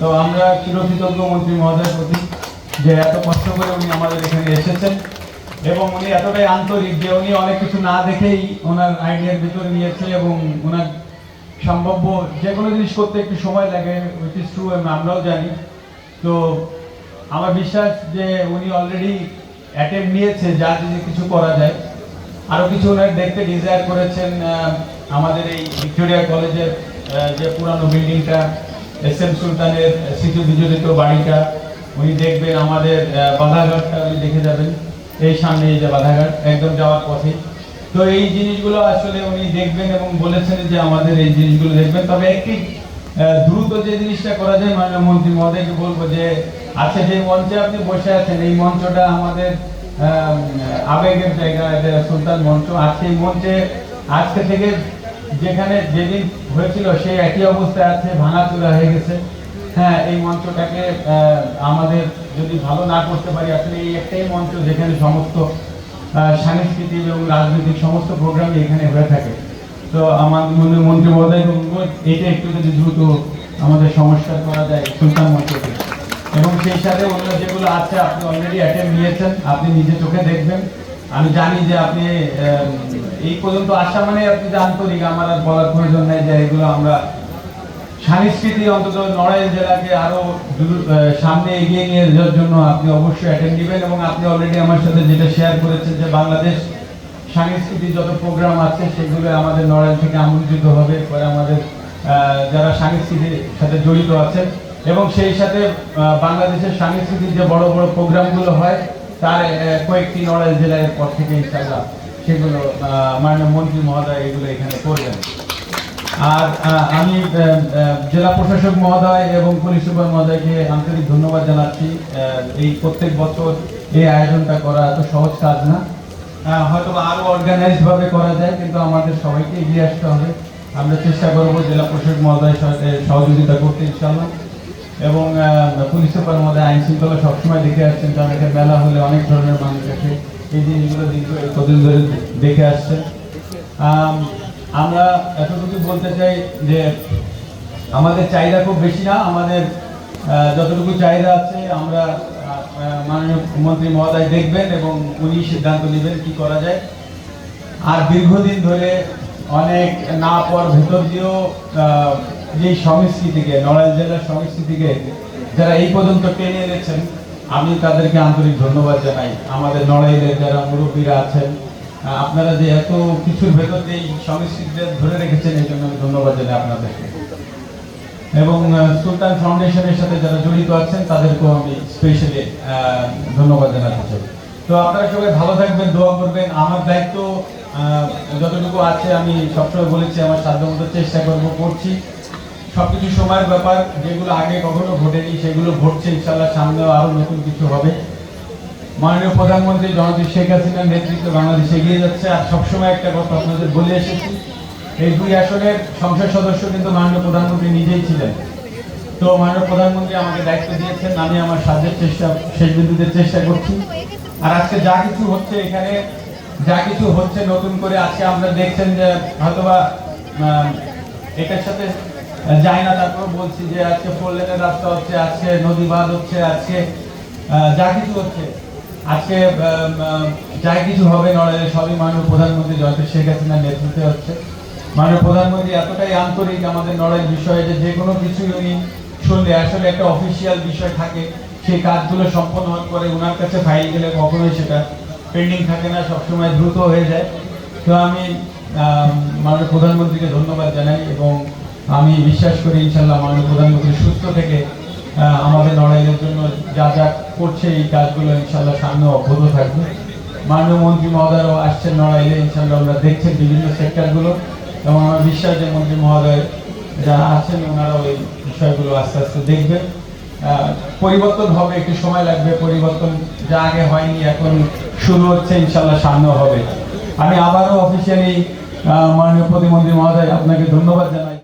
তো আমরা চিরকৃতজ্ঞ মন্ত্রী মহোদয়ের প্রতি যে এত কষ্ট করে উনি আমাদের এখানে এসেছেন এবং উনি এতটাই আন্তরিক যে উনি অনেক কিছু না দেখেই ওনার আইডিয়ার ভিতরে নিয়েছে এবং ওনার সম্ভাব্য যে কোনো জিনিস করতে একটু সময় লাগে উইচ ইজ ট্রু আমরাও জানি। তো আমার বিশ্বাস যে উনি অলরেডি অ্যাটেম্প নিয়েছে যা যদি কিছু করা যায়। আরও কিছু ওনার দেখতে ডিজায়ার করেছেন আমাদের এই ভিক্টোরিয়া কলেজের যে পুরানো বিল্ডিংটা এস এম সুলতানের স্মৃতি বিজড়িত বাড়িটা, উনি দেখবেন আমাদের বাধাঘাটটা উনি দেখে যাবেন। এই সামনে এই যে বাধাঘাট, একদম যাওয়ার পথে। তো এই জিনিসগুলো আসলে উনি দেখবেন এবং বলেছেন যে আমাদের এই জিনিসগুলো দেখবেন। তবে একটি দ্রুত যে জিনিসটা করা যায়, মাননীয় মন্ত্রী মহোদয়কে বলব যে আচ্ছা যে মঞ্চে আপনি বসে আছেন, এই মঞ্চটা আমাদের আবেগের জায়গা সুলতান মঞ্চ। আজকে এই মঞ্চে আজকে থেকে যেখানে যেদিন হয়েছিল সেই একই অবস্থায় আছে, ভাঙাচুরা হয়ে গেছে। হ্যাঁ এই মঞ্চটাকে আমাদের যদি ভালো না করতে পারি, আসলে এই একটাই মঞ্চ যেখানে সমস্ত সাংস্কৃতিক এবং রাজনৈতিক সমস্ত প্রোগ্রাম এখানে হয়ে থাকে। তো আমার মনে মন্ত্রী মহোদয় এটা একটু যদি দ্রুত আমাদের সংস্কার করা যায় সুলতান মঞ্চকে। এবং সেই সাথে অন্য যেগুলো আছে, আপনি অলরেডি অ্যাটেম্প নিয়েছেন, আপনি নিজে চোখে দেখবেন। আমি জানি যে আপনি এই পর্যন্ত আসা মানে আপনি আন্তরিক, আমার আর বলার প্রয়োজন নেই যে এগুলো আমরা সংস্কৃতি অন্তত নড়াইল জেলাকে আরও সামনে এগিয়ে নিয়ে যাওয়ার জন্য আপনি অবশ্যই অ্যাটেন্ড দিবেন এবং আপনি অলরেডি আমার সাথে যেটা শেয়ার করেছেন যে বাংলাদেশ সাংস্কৃতিক যত প্রোগ্রাম আছে, সেগুলো আমাদের নড়াইল থেকে আমন্ত্রিত হবে। পরে আমাদের যারা সাংস্কৃতির সাথে জড়িত আছে এবং সেই সাথে বাংলাদেশের সাংস্কৃতিক যে বড় বড় প্রোগ্রামগুলো হয় তার কয়েকটি নড়াইল জেলার পর থেকে ইনশাআল্লাহ সেগুলো মাননীয় মন্ত্রী মহোদয় এগুলো এখানে করবেন। আর আমি জেলা প্রশাসক মহোদয় এবং পুলিশ সুপার মহোদয়কে আন্তরিক ধন্যবাদ জানাচ্ছি। এই প্রত্যেক বছর এই আয়োজনটা করা এত সহজ কাজ না। হয়তো বা আরও অর্গানাইজড ভাবে করা যায়, কিন্তু আমাদের সবাইকে এগিয়ে আসতে হবে। আমরা চেষ্টা করব জেলা প্রশাসক মহোদয়ের সাথে সহযোগিতা করতে ইনশাল্লাহ এবং পুলিশ সুপার মহোদয় আইন শৃঙ্খলা সবসময় দেখে আসছেন, কারণ এটা মেলা হলে অনেক ধরনের মানুষ আসে। এই জিনিসগুলো দীর্ঘ কদিন ধরে দেখে আসছেন আমরা এতটুকু বলতে চাই যে, আমাদের চাহিদা খুব বেশি না। আমাদের যতটুকু চাহিদা আছে, আমরা মাননীয় মন্ত্রী মহোদয় দেখবেন এবং উনি সিদ্ধান্ত নেবেন কি করা যায়। আর দীর্ঘদিন ধরে অনেক না পর ভেতর দিয়েও যে সংস্কৃতিকে, নড়াইল জেলার সংস্কৃতিকে যারা এই পর্যন্ত টেনে এনেছেন, আমি তাদেরকে আন্তরিক ধন্যবাদ জানাই। আমাদের নড়াইলের যারা মুরব্বীরা আছেন আপনারা যে এত কিছুর ভেতর দিয়ে সংস্কৃতিটা ধরে রেখেছেন, এই জন্য আমি ধন্যবাদ জানাই আপনাদেরকে। এবং সুলতান ফাউন্ডেশনের সাথে যারা জড়িত আছেন, তাদেরকেও আমি স্পেশালি ধন্যবাদ জানাতে চাই। তো আপনারা সবাই ভালো থাকবেন, দোয়া করবেন। আমার দায়িত্ব যতটুকু আছে, আমি সবসময় বলেছি, আমার সাধ্যমতো চেষ্টা করব, করছি। সবকিছু সময়ের ব্যাপার, যেগুলো আগে কখনো ঘটেনি, সেগুলো ঘটছে ইনশাল্লাহ সামনেও আরও নতুন কিছু হবে। মাননীয় প্রধানমন্ত্রী জনতি শেখ হাসিনার নেতৃত্বে বাংলাদেশ এগিয়ে যাচ্ছে। আর সবসময় একটা কথা আপনাদের বলে এসেছি, এই দুই আসনের সংসদ সদস্য কিন্তু মাননীয় প্রধানমন্ত্রী নিজেই ছিলেন। তো মাননীয় প্রধানমন্ত্রী আমাকে দায়িত্ব দিয়েছেন, আমি আমার সাহায্যের চেষ্টা, শেষ বিন্দুতে চেষ্টা করছি। আর আজকে যা কিছু হচ্ছে এখানে, যা কিছু হচ্ছে নতুন করে, আজকে আমরা দেখছেন যে হয়তোবা এটার সাথে যায় না তারপর বলছি যে আজকে ফোর লেনের রাস্তা হচ্ছে, আজকে নদী বাঁধ হচ্ছে, আজকে যা কিছু হচ্ছে। আজকে যা কিছু হবে নড়াইলে সবই মাননীয় প্রধানমন্ত্রী জয়ন্ত শেখ হাসিনার নেতৃত্বে হচ্ছে। মাননীয় প্রধানমন্ত্রী এতটাই আন্তরিক আমাদের নড়াইল বিষয়ে যে যে কোনো কিছু উনি শুনলে, আসলে একটা অফিসিয়াল বিষয় থাকে, সেই কাজগুলো সম্পন্ন হওয়ার পরে ওনার কাছে ফাইল গেলে কখনোই সেটা পেন্ডিং থাকে না, সবসময় দ্রুত হয়ে যায়। তো আমি মাননীয় প্রধানমন্ত্রীকে ধন্যবাদ জানাই এবং আমি বিশ্বাস করি ইনশাল্লাহ মাননীয় প্রধানমন্ত্রী সুস্থ থেকে আমাদের লড়াইয়ের জন্য যা যা করছে এই কাজগুলো ইনশাল্লাহ সামনে অব্যাহত থাকবে। মাননীয় মন্ত্রী মহোদয়ও আসছেন লড়াইলে ইনশাল্লাহ আমরা দেখছেন বিভিন্ন সেক্টরগুলো এবং আমার বিশ্বাস যে মন্ত্রী মহোদয় যারা আছেন ওনারাও এই বিষয়গুলো আস্তে আস্তে দেখবেন। পরিবর্তন হবে, একটু সময় লাগবে, পরিবর্তন যা আগে হয়নি, এখন শুরু হচ্ছে ইনশাল্লাহ সামনেও হবে। আমি আবারও অফিসিয়ালি মাননীয় প্রতিমন্ত্রী মহোদয় আপনাকে ধন্যবাদ জানাই।